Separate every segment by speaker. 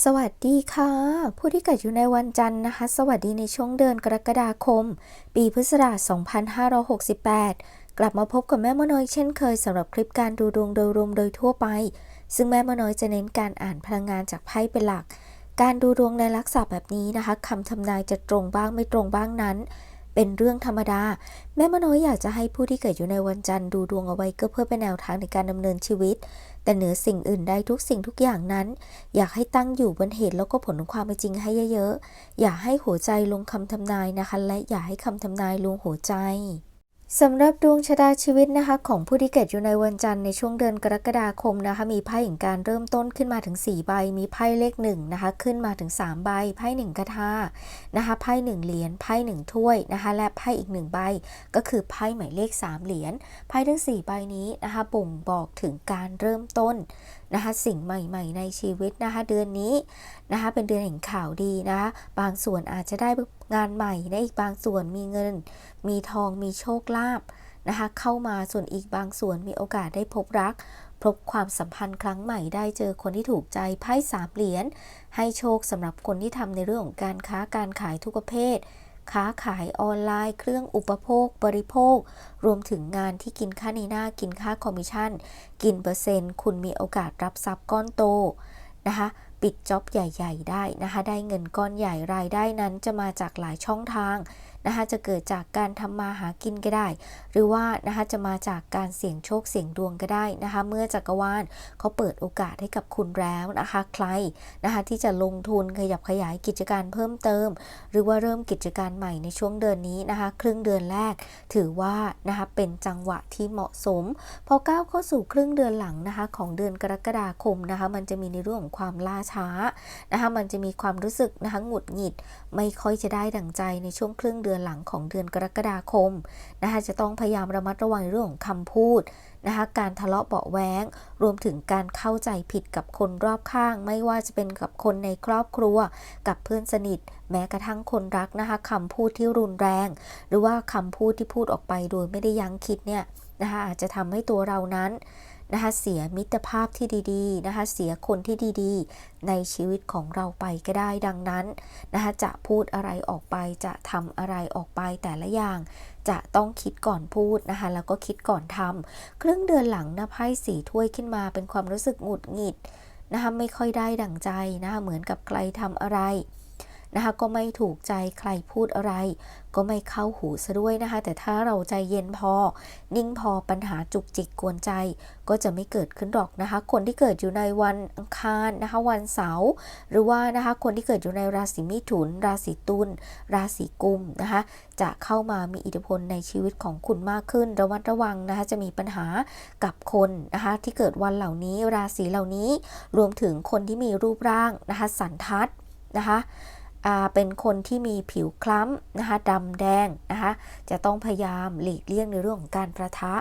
Speaker 1: สวัสดีค่ะ ผู้ที่เกิดอยู่ในวันจันทร์นะคะ สวัสดีในช่วงเดือนกรกฎาคม ปีพุทธศักราช 2568 กลับมาพบกับแม่มดน้อยเช่นเคยสำหรับคลิปการดูดวงโดยรวมโดยทั่วไป ซึ่งแม่มดน้อยจะเน้นการอ่านพลังงานจากไพ่เป็นหลัก การดูดวงในลักษณะแบบนี้นะคะคำทำนายจะตรงบ้างไม่ตรงบ้างนั้น เป็นเรื่องธรรมดา แม่มดน้อยอยากจะให้ผู้ที่เกิดอยู่ในวันจันทร์ดูดวงเอาไว้ก็เพื่อเป็นแนวทางในการดำเนินชีวิต แต่เหนือสิ่งอื่นใดทุกสิ่งทุกอย่างนั้น อยากให้ตั้งอยู่บนเหตุแล้วก็ผลของความเป็นจริงให้เยอะๆ อย่าให้หัวใจลงคำทำนายนะคะ และอย่าให้คำทำนายลงหัวใจ สำหรับดวงชะตาชีวิตนะคะของผู้ที่เกิดอยู่ในวันจันทร์ในช่วงเดือนกรกฎาคมนะคะมีไพ่แห่งการเริ่มต้นขึ้นมาถึง 4 ใบ มีไพ่เลข1นะคะขึ้นมาถึง 3 ใบ ไพ่1กระทานะคะไพ่1เหรียญไพ่1ถ้วยนะคะและไพ่อีก 1 ใบ ก็คือไพ่หมายเลข 3 เหรียญไพ่ทั้ง 4 ใบนี้นะคะบ่งบอกถึงการเริ่มต้น นะคะสิ่งใหม่ๆ ในชีวิตนะคะเดือนนี้นะคะเป็นเดือนแห่งข่าวดีนะคะบางส่วนอาจจะได้งานใหม่ในอีกบางส่วนมีเงิน มีทองมีโชคลาภนะคะเข้ามาส่วนอีกบางส่วนมีโอกาสได้พบรัก พบความสัมพันธ์ครั้งใหม่ได้เจอคนที่ถูกใจไพ่สามเหรียญให้โชคสำหรับคนที่ทำในเรื่องของการค้าการขายทุกประเภท ค้าขายออนไลน์ เครื่องอุปโภค บริโภค รวมถึงงานที่กินค่าในหน้ากินค่าคอมมิชชั่น กินเปอร์เซ็นต์ คุณมีโอกาสรับทรัพย์ก้อนโตนะคะปิดจ็อบใหญ่ ๆ ได้นะคะ ได้เงินก้อนใหญ่รายได้นั้นจะมาจากหลายช่องทาง นะคะจะเกิดจากการทำมาหากินก็ได้ หรือว่านะคะจะมาจากการเสี่ยงโชคเสี่ยงดวงก็ได้นะคะ เมื่อจักรวาลเขาเปิดโอกาสให้กับคุณแล้วนะคะ ใครนะคะที่จะลงทุนขยับขยายกิจการเพิ่มเติม หรือว่าเริ่มกิจการใหม่ในช่วงเดือนนี้นะคะ ครึ่งเดือนแรก ถือว่านะคะเป็นจังหวะที่เหมาะสม พอก้าวเข้าสู่ครึ่งเดือนหลังนะคะ ของเดือนกรกฎาคมนะคะ มันจะมีในเรื่องของความล่าช้านะคะ มันจะมีความรู้สึกนะคะหงุดหงิด ไม่ค่อยจะได้ดั่งใจในช่วงครึ่งเดือนหลังของเดือนกรกฎาคมนะคะจะต้องพยายามระมัดระวังเรื่องของคำพูดนะคะการทะเลาะเบาแวงรวมถึงการเข้าใจผิดกับคนรอบข้าง ไม่ว่าจะเป็นกับคนในครอบครัว กับเพื่อนสนิท แม้กระทั่งคนรักนะคะคำพูดที่รุนแรง หรือว่าคำพูดที่พูดออกไปโดยไม่ได้ยั้งคิดเนี่ยนะคะอาจจะทำให้ตัวเรานั้น นะคะเสียมิตรภาพที่ดีๆนะคะเสียคนที่ดีๆ ในชีวิตของเราไปก็ได้ดังนั้นนะคะจะพูดอะไรออกไปจะทำอะไรออกไปแต่ละอย่าง จะต้องคิดก่อนพูดนะคะแล้วก็คิดก่อนทำครึ่งเดือนหลังนะไพ่สีถ้วยขึ้นมาเป็นความรู้สึกหงุดหงิดนะคะไม่ค่อยได้ดั่งใจนะคะเหมือนกับใครทำอะไรนะคะก็ไม่ถูกใจใครพูดอะไร ก็ไม่เข้าหูซะด้วยนะคะ แต่ถ้าเราใจเย็นพอ นิ่งพอปัญหาจุกจิกกวนใจ ก็จะไม่เกิดขึ้นหรอกนะคะ คนที่เกิดอยู่ในวันอังคารนะคะ วันเสาร์หรือว่านะคะคนที่เกิดอยู่ในราศีมิถุน ราศีตุลราศีกุมนะคะ จะเข้ามามีอิทธิพลในชีวิตของคุณมากขึ้น ระวัดระวังนะคะจะมีปัญหากับคนนะคะที่เกิดวันเหล่านี้ราศีเหล่านี้ รวมถึงคนที่มีรูปร่างนะคะสันทัดนะคะ เป็นคนที่มีผิวคล้ำนะคะดำแดงนะคะจะต้องพยายามหลีกเลี่ยงในเรื่องของการประทะ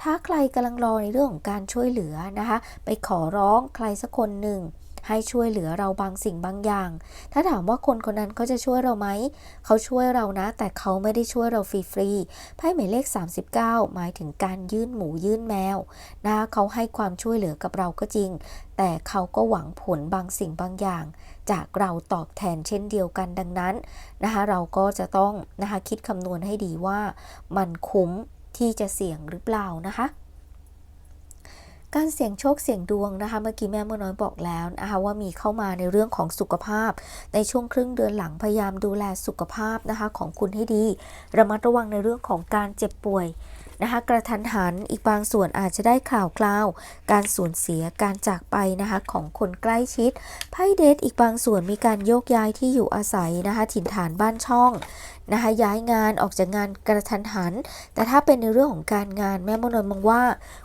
Speaker 1: ถ้าใครกำลังรอในเรื่องของการช่วยเหลือนะคะไปขอร้องใครสักคนหนึ่ง ให้ช่วยเหลือเราบางสิ่งบางอย่าง ถ้าถามว่าคนคนนั้นเขาจะช่วยเราไหม เขาช่วยเรานะ แต่เขาไม่ได้ช่วยเราฟรีๆไพ่หมายเลข 39 หมายถึงการยื่นหมูยื่นแมวนะเขาให้ความช่วยเหลือกับเราก็จริง แต่เขาก็หวังผลบางสิ่งบางอย่าง จากเราตอบแทนเช่นเดียวกันดังนั้นนะคะเราก็จะต้องนะคะคิดคำนวณให้ดีว่า มันคุ้มที่จะเสี่ยงหรือเปล่านะคะ การเสี่ยงโชคเสี่ยงดวงนะคะ เมื่อกี้แม่เมื่อน้อยบอกแล้วนะคะว่ามีเข้ามาในเรื่องของสุขภาพ ในช่วงครึ่งเดือนหลังพยายามดูแลสุขภาพนะคะของคุณให้ดี ระมัดระวังในเรื่องของการเจ็บป่วยนะคะกระทันหันอีกบางส่วนอาจจะได้ข่าวคราว การสูญเสียการจากไปนะคะของคนใกล้ชิดไพ่เดทอีกบางส่วนมีการโยกย้ายที่อยู่อาศัยนะคะถิ่นฐานบ้านช่องนะคะย้ายงานออกจากงานกระทันหัน แต่ถ้าเป็นในเรื่องของการงานแม่มโนมองว่า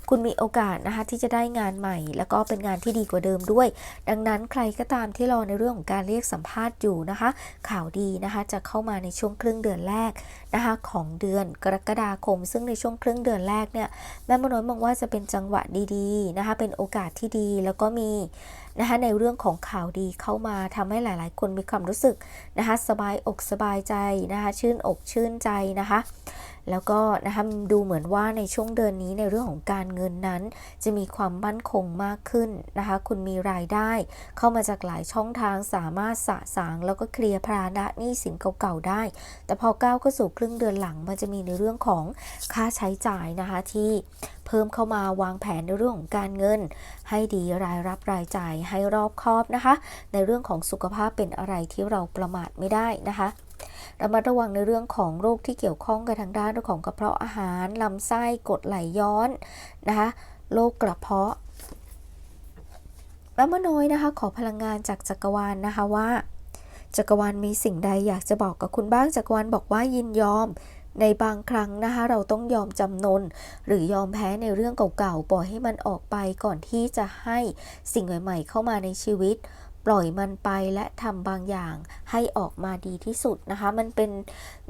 Speaker 1: คุณมีโอกาสนะคะที่จะได้งานใหม่ แล้วก็เป็นงานที่ดีกว่าเดิมด้วย ดังนั้นใครก็ตามที่รอในเรื่องของการเรียกสัมภาษณ์อยู่นะคะ ข่าวดีนะคะจะเข้ามาในช่วงครึ่งเดือนแรกนะคะของเดือนกรกฎาคม ซึ่งในช่วงครึ่งเดือนแรกเนี่ยแม่มโนมองว่าจะเป็นจังหวะดีๆนะคะเป็นโอกาสที่ดีแล้วก็มี นะคะในเรื่องของข่าวดีเข้ามาทำให้หลาย ๆ คนมีความรู้สึกนะคะสบายอกสบายใจนะคะชื่นอกชื่นใจนะคะแล้วก็นะคะดูเหมือนว่าในช่วงเดือนนี้ในเรื่องของการเงินนั้น จะมีความมั่นคงมากขึ้นนะคะ คุณมีรายได้เข้ามาจากหลายช่องทางสามารถสะสาง แล้วก็เคลียร์ภาระหนี้สินเก่าๆได้ แต่พอก้าวเข้าสู่ครึ่งเดือนหลังมันจะมีในเรื่องของค่าใช้จ่ายนะคะที่ เพิ่มเข้ามาวางแผนในเรื่องของการเงิน ให้ดีรายรับรายจ่ายให้รอบคอบนะคะ ในเรื่องของสุขภาพเป็นอะไรที่เราประมาทไม่ได้นะคะระมัดระวังในเรื่องของโรคที่เกี่ยวข้องกับทางด้านเรื่องของกระเพาะอาหารลำไส้กดไหลย้อนนะคะโรคกระเพาะแล้วมน้อยนะคะขอพลังงานจากจักรวาลนนะคะว่า จักรวาลมีสิ่งใดอยากจะบอกกับคุณบ้างจักรวาลบอกว่ายินยอม ในบางครั้งนะคะเราต้องยอมจำนน หรือยอมแพ้ในเรื่องเก่าๆปล่อยให้มันออกไปก่อนที่จะให้สิ่งใหม่ๆเข้ามาในชีวิต ปล่อยมันไปและทำบางอย่างให้ออกมาดีที่สุดนะคะ มันเป็น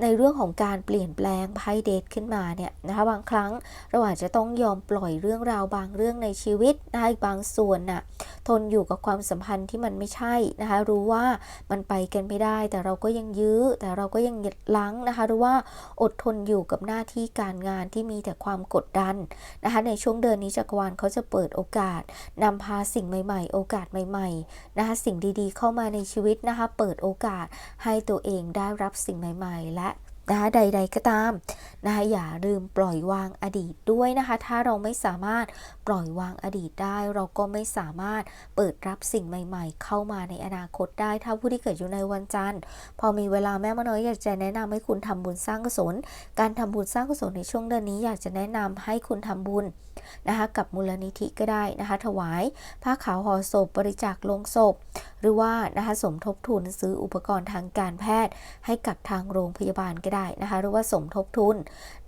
Speaker 1: ในเรื่องของการเปลี่ยนแปลงไพ่เดทขึ้นมาเนี่ยนะคะบางครั้งเราอาจจะต้องยอมปล่อยเรื่องราวบางเรื่องในชีวิตนะคะบางส่วนน่ะทนอยู่กับความสัมพันธ์ที่มันไม่ใช่นะคะรู้ว่ามันไปกันไม่ได้ แต่เราก็ยังยื้อ แต่เราก็ยังหยัดลังนะคะหรือว่าอดทนอยู่กับหน้าที่การงานที่มีแต่ความกดดันนะคะในช่วงเดือนนี้จักรวาลเขาจะเปิดโอกาสนำพาสิ่งใหม่ ๆ โอกาสใหม่ๆนะคะสิ่งดีๆ เข้ามาในชีวิตนะคะ เปิดโอกาสให้ตัวเองได้รับสิ่งใหม่ ๆ และนะคะใด ๆก็ตามนะคะอย่าลืมปล่อยวางอดีตด้วยนะคะ ถ้าเราไม่สามารถปล่อยวางอดีตได้ เราก็ไม่สามารถเปิดรับสิ่งใหม่ ๆ เข้ามาในอนาคตได้ ถ้าผู้ที่เกิดอยู่ในวันจันทร์ พอมีเวลาแม่มน้อยอยากจะแนะนำให้คุณทำบุญสร้างกุศล การทำบุญสร้างกุศลในช่วงเดือนนี้อยากจะแนะนำให้คุณทำบุญ นะคะกับมูลนิธิก็ได้นะคะถวายผ้าขาวห่อศพบริจาคลงศพ หรือว่านะคะสมทบทุนซื้ออุปกรณ์ทางการแพทย์ ให้กับทางโรงพยาบาลก็ได้นะคะหรือว่าสมทบทุน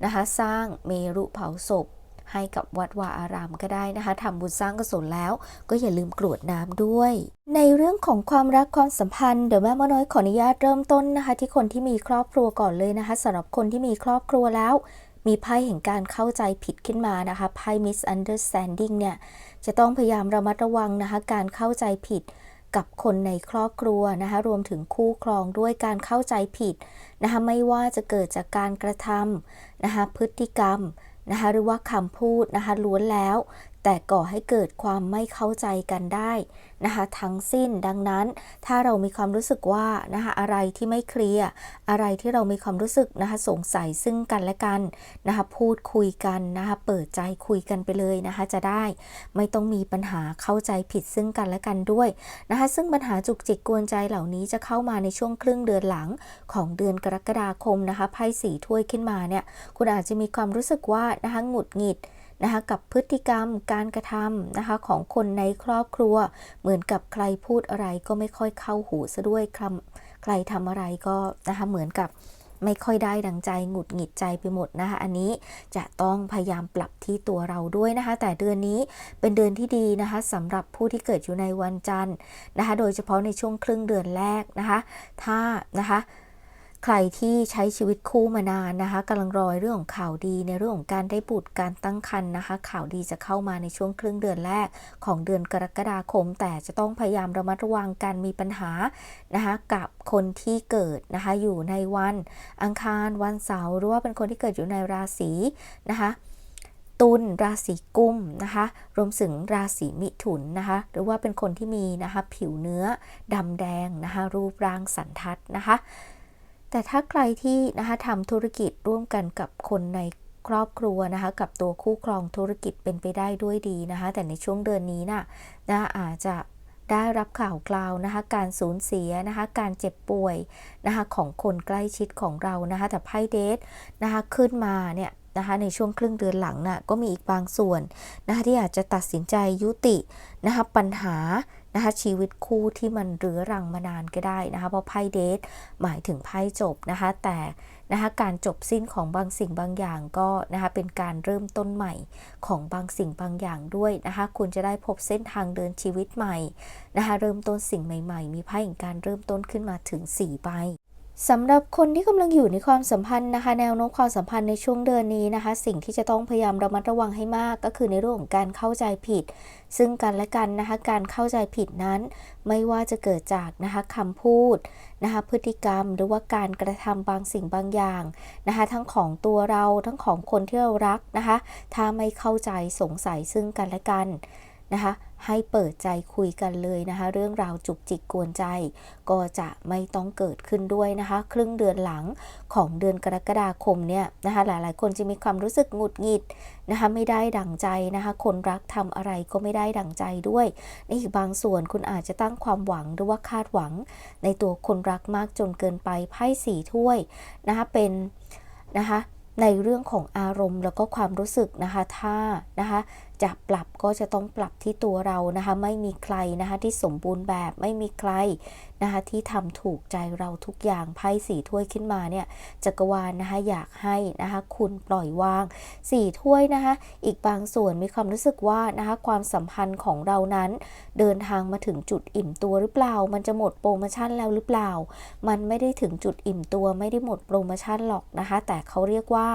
Speaker 1: นะคะสร้างเมรุเผาศพให้กับวัดวาอารามก็ได้นะคะทำบุญสร้างกุศลแล้ว ก็อย่าลืมกรวดน้ำด้วย ในเรื่องของความรักความสัมพันธ์เดี๋ยวแม่มน้อยขออนุญาตเริ่มต้นนะคะ ที่คนที่มีครอบครัวก่อนเลยนะคะสำหรับคนที่มีครอบครัวแล้ว มีไพ่แห่งการเข้าใจผิดขึ้นมานะคะไพ่ misunderstanding เนี่ยจะต้องพยายามระมัดระวังนะคะการเข้าใจผิดกับคนในครอบครัวนะคะรวมถึงคู่ครองด้วยการเข้าใจผิดนะคะไม่ว่าจะเกิดจากการกระทำนะคะพฤติกรรมนะคะหรือว่าคำพูดนะคะล้วนแล้ว แต่ก่อให้เกิดความไม่เข้าใจกันได้นะคะทั้งสิ้นดังนั้นถ้าเรามีความรู้สึกว่านะคะอะไรที่ไม่เคลียร์อะไรที่เรามีความรู้สึกนะคะสงสัยซึ่งกันและกันนะคะพูดคุยกันนะคะเปิดใจคุยกันไปเลยนะคะจะได้ไม่ต้องมีปัญหาเข้าใจผิดซึ่งกันและกันด้วยนะคะซึ่งปัญหาจุกจิกกวนใจเหล่านี้จะเข้ามาในช่วงครึ่งเดือนหลังของเดือนกรกฎาคมนะคะไพ่สีถ้วยขึ้นมาเนี่ยคุณอาจจะมีความรู้สึกว่านะคะหงุดหงิด นะคะกับพฤติกรรมการกระทำนะคะของคนในครอบครัว เหมือนกับใครพูดอะไรก็ไม่ค่อยเข้าหูซะด้วยคำใครทำอะไรก็นะคะเหมือนกับไม่ค่อยได้ดังใจหงุดหงิดใจไปหมดนะคะ อันนี้จะต้องพยายามปรับที่ตัวเราด้วยนะคะ แต่เดือนนี้เป็นเดือนที่ดีนะคะสำหรับผู้ที่เกิดอยู่ในวันจันทร์นะคะ โดยเฉพาะในช่วงครึ่งเดือนแรกนะคะ ถ้านะคะ ใครที่ใช้ชีวิตคู่มานานนะคะกำลังรอเรื่องของข่าวดีในเรื่องของการได้บุตรการตั้งครรภ์นะคะ ข่าวดีจะเข้ามาในช่วงครึ่งเดือนแรกของเดือนกรกฎาคม แต่จะต้องพยายามระมัดระวังการมีปัญหานะคะกับคนที่เกิดนะคะอยู่ในวันอังคารวันเสาร์หรือว่าเป็นคนที่เกิดอยู่ในราศีนะคะตุลราศีกุมนะคะรวมถึงราศีมิถุนนะคะหรือว่าเป็นคนที่มีนะคะผิวเนื้อดำแดงนะคะรูปร่างสันทัดนะคะ แต่ถ้าใครที่นะคะทำธุรกิจร่วมกันกับคนในครอบครัวนะคะ กับตัวคู่ครองธุรกิจเป็นไปได้ด้วยดีนะคะ แต่ในช่วงเดือนนี้นะนะอาจจะได้รับข่าวกล่าวนะคะ การสูญเสียนะคะ การเจ็บป่วยนะคะของคนใกล้ชิดของเรานะคะ แต่ไพ่เดทนะคะขึ้นมาเนี่ยนะคะในช่วงครึ่งเดือนหลังนะ่ะก็มีอีกบางส่วนนะคะที่อาจจะตัดสินใจยุตินะคะปัญหา นะคะชีวิตคู่ที่มันเรื้อรังมานานก็ได้นะคะเพราะไพ่เดทหมายถึงไพ่จบนะคะแต่นะคะการจบสิ้นของบางสิ่งบางอย่างก็นะคะเป็นการเริ่มต้นใหม่ของบางสิ่งบางอย่างด้วยนะคะคุณจะได้พบเส้นทางเดินชีวิตใหม่นะคะเริ่มต้นสิ่งใหม่ ๆ มีไพ่แห่งการเริ่มต้นขึ้นมาถึง4ใบ สำหรับคนที่กำลังอยู่ในความสัมพันธ์นะคะ แนวโน้มความสัมพันธ์ในช่วงเดือนนี้นะคะ สิ่งที่จะต้องพยายามระมัดระวังให้มาก ก็คือในเรื่องของการเข้าใจผิด ซึ่งกันและกันนะคะ การเข้าใจผิดนั้น ไม่ว่าจะเกิดจากนะคะคำพูดนะคะ พฤติกรรมหรือว่าการกระทำบางสิ่งบางอย่างนะคะ ทั้งของตัวเราทั้งของคนที่เรารักนะคะ ถ้าไม่เข้าใจสงสัยซึ่งกันและกัน นะคะ ให้เปิดใจคุยกันเลยนะคะ เรื่องราวจุกจิกกวนใจ ก็จะไม่ต้องเกิดขึ้นด้วยนะคะ ครึ่งเดือนหลังของเดือนกรกฎาคมเนี่ยนะคะ หลายๆ คนจะมีความรู้สึกหงุดหงิดนะคะ ไม่ได้ดั่งใจนะคะ คนรักทำอะไรก็ไม่ได้ดั่งใจด้วย ในอีกบางส่วนคุณอาจจะตั้งความหวังหรือว่าคาดหวัง ในตัวคนรักมากจนเกินไปไพ่สี่ถ้วยนะคะเป็นนะคะในเรื่องของอารมณ์แล้วก็ความรู้สึกนะคะถ้านะคะ จะปรับก็จะต้องปรับที่ตัวเรานะคะ ไม่มีใครนะคะที่สมบูรณ์แบบไม่มีใครนะคะที่ทำถูกใจเราทุกอย่างไพ่สี่ถ้วยขึ้นมาเนี่ยจักรวาลนะคะอยากให้นะคะคุณปล่อยวางสี่ถ้วยนะคะอีกบางส่วนมีความรู้สึกว่านะคะความสัมพันธ์ของเรานั้นเดินทางมาถึงจุดอิ่มตัวหรือเปล่า มันจะหมดโปรโมชั่นแล้วหรือเปล่า มันไม่ได้ถึงจุดอิ่มตัวไม่ได้หมดโปรโมชั่นหรอกนะคะ แต่เขาเรียกว่า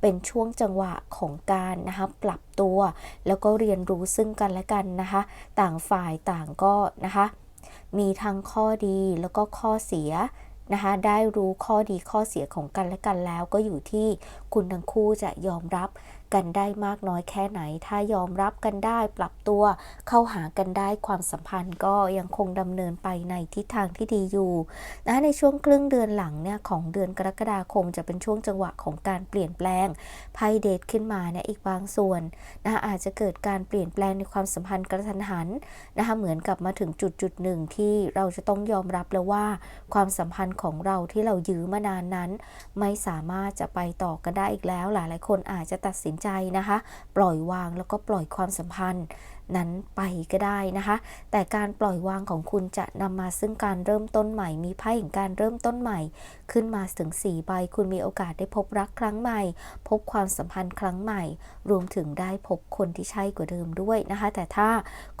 Speaker 1: เป็นช่วงจังหวะของการนะคะปรับตัวแล้วก็เรียนรู้ซึ่งกันและกันนะคะ ต่างฝ่ายต่างก็นะคะ มีทั้งข้อดีแล้วก็ข้อเสียนะคะได้รู้ข้อดีข้อเสียของกันและกันแล้วก็อยู่ที่คุณทั้งคู่จะยอมรับ กันได้มากน้อยแค่ไหน ถ้ายอมรับกันได้ปรับตัวเข้าหากันได้ความสัมพันธ์ก็ยังคงดำเนินไปในทิศทางที่ดีอยู่นะในช่วงครึ่งเดือนหลังเนี่ยของเดือนกรกฎาคมจะเป็นช่วงจังหวะของการเปลี่ยนแปลงไพ่เดทขึ้นมาเนี่ยอีกบางส่วนนะอาจจะเกิดการเปลี่ยนแปลงในความสัมพันธ์กระทันหันนะคะเหมือนกับมาถึงจุดจุดหนึ่งที่เราจะต้องยอมรับแล้วว่า ความสัมพันธ์ของเราที่เรายื้อมานานนั้น ไม่สามารถจะไปต่อกันได้อีกแล้ว หลายๆคนอาจจะตัดสินใจนะคะ ปล่อยวางแล้วก็ปล่อยความสัมพันธ์นั้นไปก็ได้นะคะ แต่การปล่อยวางของคุณจะนำมาซึ่งการเริ่มต้นใหม่ มีไพ่แห่งการเริ่มต้นใหม่ ขึ้นมาถึง4ใบคุณมีโอกาสได้พบรักครั้งใหม่ พบความสัมพันธ์ครั้งใหม่ รวมถึงได้พบคนที่ใช่กว่าเดิมด้วยนะคะ แต่ถ้า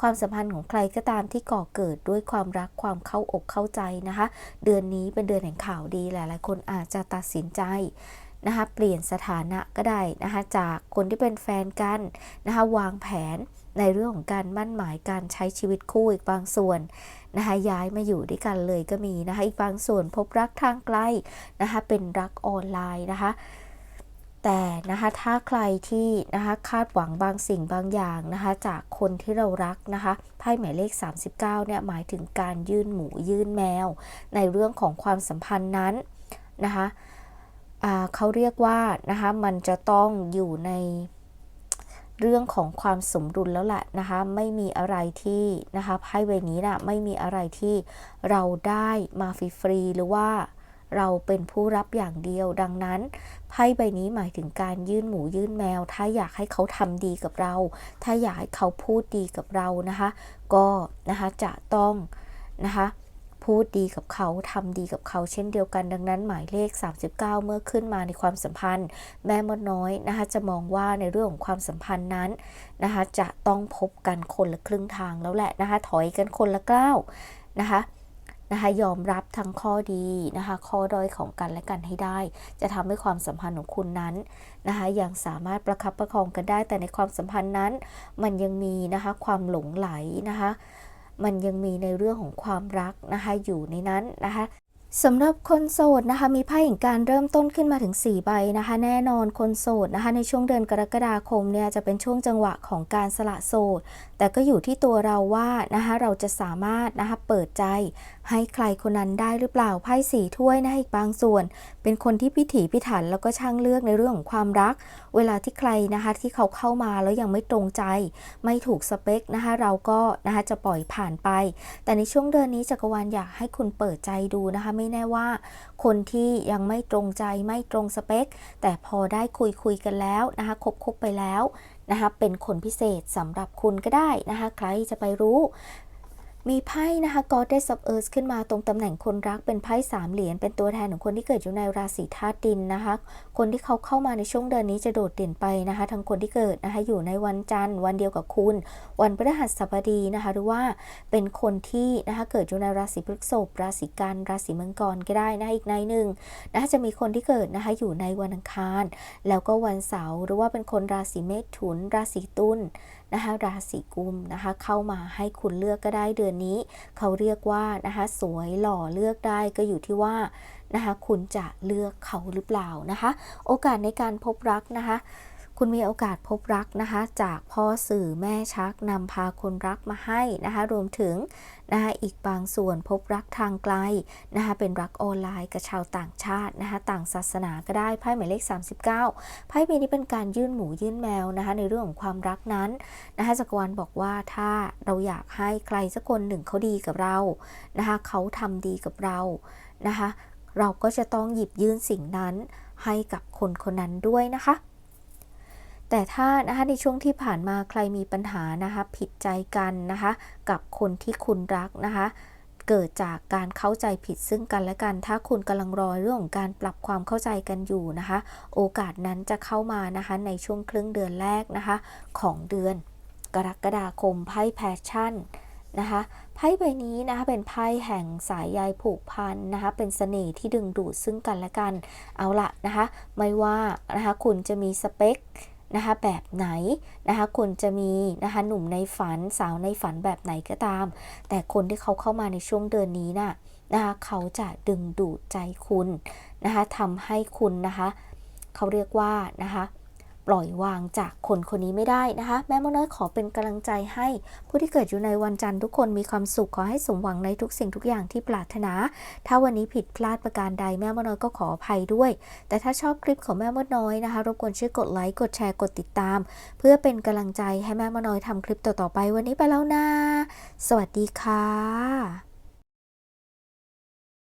Speaker 1: ความสัมพันธ์ของใครก็ตามที่ก่อเกิดด้วยความรักความเข้าอกเข้าใจนะคะ เดือนนี้เป็นเดือนแห่งข่าวดีหลาย ๆ คนอาจจะตัดสินใจ นะคะเปลี่ยนสถานะก็ได้นะคะจากคนที่เป็นแฟนกันนะคะวางแผนในเรื่องของการมั่นหมายการใช้ชีวิตคู่อีกบางส่วนนะคะย้ายมาอยู่ด้วยกันเลยก็มีนะคะอีกบางส่วนพบรักทางไกลนะคะเป็นรักออนไลน์นะคะแต่นะคะถ้าใครที่นะคะคาดหวังบางสิ่งบางอย่างนะคะจากคนที่เรารักนะคะไพ่หมายเลข 39เนี่ยหมายถึงการยื่นหมูยื่นแมว ในเรื่องของความสัมพันธ์นั้นนะคะ เขาเรียกว่านะคะมันจะต้องอยู่ในเรื่องของความสมดุลแล้วแหละนะคะ ไม่มีอะไรที่นะคะไพ่ใบนี้นะไม่มีอะไรที่เราได้มาฟรีๆหรือว่าเราเป็นผู้รับอย่างเดียว ดังนั้นไพ่ใบนี้หมายถึงการยื่นหมูยื่นแมว ถ้าอยากให้เขาทำดีกับเรา ถ้าอยากให้เขาพูดดีกับเรานะคะ ก็นะคะจะต้องนะคะ พูดดีกับเขาทำดีกับเขาเช่นเดียวกันดังนั้นหมายเลข 39 เมื่อขึ้นมาในความสัมพันธ์ แม่มดน้อยนะคะจะมองว่าในเรื่องของความสัมพันธ์นั้นนะคะจะต้องพบกันคนละครึ่งทางแล้วแหละนะคะถอยกันคนละก้าวนะคะนะคะยอมรับทั้งข้อดีนะคะข้อด้อยของกันและกันให้ได้ จะทำให้ความสัมพันธ์ของคุณนั้นนะคะยังสามารถประคับประคองกันได้แต่ในความสัมพันธ์นั้น มันยังมีนะคะความหลงไหลนะคะ มันยังมีในเรื่องของความรักนะคะอยู่ในนั้นนะคะสำหรับคนโสดนะคะมีไพ่แห่งการเริ่มต้นขึ้นมาถึง 4 ใบนะคะแน่นอนคนโสดนะคะในช่วงเดือนกรกฎาคมเนี่ยจะเป็นช่วงจังหวะของการสละโสด แต่ก็อยู่ที่ตัวเราว่านะคะเราจะสามารถนะคะเปิดใจ ให้ใครคนนั้นได้หรือเปล่าไพ่สีถ้วยนะอีกบางส่วน เป็นคนที่พิถีพิถันแล้วก็ช่างเลือกในเรื่องของความรัก เวลาที่ใครนะคะที่เขาเข้ามาแล้วยังไม่ตรงใจ ไม่ถูกสเปคนะคะเราก็นะคะจะปล่อยผ่านไป แต่ในช่วงเดือนนี้จักรวาลอยากให้คุณเปิดใจดูนะคะไม่แน่ว่า คนที่ยังไม่ตรงใจไม่ตรงสเปค แต่พอได้คุยคุยกันแล้วนะคะคบคบไปแล้วนะคะเป็นคนพิเศษสำหรับคุณก็ได้นะคะใครจะไปรู้ มีไพ่นะคะ Goddess of Earth ขึ้นมาตรงตำแหน่งคนรักเป็นไพ่สามเหรียญเป็นตัวแทนของคนที่เกิดอยู่ในราศีธาตุดินนะคะ คนที่เขาเข้ามาในช่วงเดือนนี้จะโดดเด่นไปนะคะทั้งคนที่เกิดนะคะอยู่ในวันจันทร์ วันเดียวกับคุณ วันพฤหัสบดีนะคะหรือว่าเป็นคนที่นะคะเกิดอยู่ในราศีพฤษภราศีกันราศีมังกรก็ได้นะอีกในหนึ่งนะคะจะมีคนที่เกิดนะคะอยู่ในวันอังคาร แล้วก็วันเสาร์หรือว่าเป็นคนราศีเมถุน ราศีตุล นะคะราศีกุมนะคะเข้ามาให้คุณเลือกก็ได้เดือนนี้ เขาเรียกว่านะคะสวยหล่อเลือกได้ก็อยู่ที่ว่านะคะคุณจะเลือกเขาหรือเปล่านะคะ โอกาสในการพบรักนะคะ คุณมีโอกาสพบรักนะคะ จากพ่อสื่อแม่ชักนำพาคนรักมาให้นะคะ รวมถึงนะคะอีกบางส่วนพบรักทางไกลนะคะเป็นรักออนไลน์กับชาวต่างชาตินะคะต่างศาสนาก็ได้ไพ่หมายเลข 39ไพ่ใบนี้เป็นการยื่นหมูยื่นแมวนะคะในเรื่องของความรักนั้นนะคะจักรวาลบอกว่าถ้าเราอยากให้ใครสักคนหนึ่งเขาดีกับเรานะคะเขาทำดีกับเรานะคะเราก็จะต้องหยิบยื่นสิ่งนั้นให้กับคนคนนั้นด้วยนะคะ แต่ถ้านะคะในช่วงที่ผ่านมาใครมีปัญหานะคะผิดใจกันนะคะกับคนที่คุณรักนะคะเกิดจากการเข้าใจผิดซึ่งกันและกัน ถ้าคุณกำลังรอเรื่องของการปรับความเข้าใจกันอยู่นะคะ โอกาสนั้นจะเข้ามานะคะในช่วงครึ่งเดือนแรกนะคะของเดือนกรกฎาคมไพ่แพชชั่นนะคะไพ่ใบนี้นะคะเป็นไพ่แห่งสายใยผูกพันนะคะเป็นเสน่ห์ที่ดึงดูดซึ่งกันและกันเอาละนะคะไม่ว่านะคะคุณจะมีสเปค นะคะแบบไหนนะคะคนจะมีนะคะหนุ่มในฝันสาวในฝันแบบไหนก็ตาม แต่คนที่เขาเข้ามาในช่วงเดือนนี้น่ะนะคะเขาจะดึงดูดใจคุณนะคะทำให้คุณนะคะเขาเรียกว่านะคะ ปล่อยวางจากคนคนนี้ไม่ได้นะคะ แม่มดน้อยขอเป็นกำลังใจให้ผู้ที่เกิดอยู่ในวันจันทร์ทุกคนมีความสุขขอให้สมหวังในทุกสิ่งทุกอย่างที่ปรารถนา ถ้าวันนี้ผิดพลาดประการใดแม่มดน้อยก็ขออภัยด้วย แต่ถ้าชอบคลิปของแม่มดน้อยนะคะ รบกวนช่วยกดไลค์กดแชร์กดติดตาม เพื่อเป็นกำลังใจให้แม่มดน้อยทำคลิปต่อๆไปวันนี้ไปแล้วนะสวัสดีค่ะ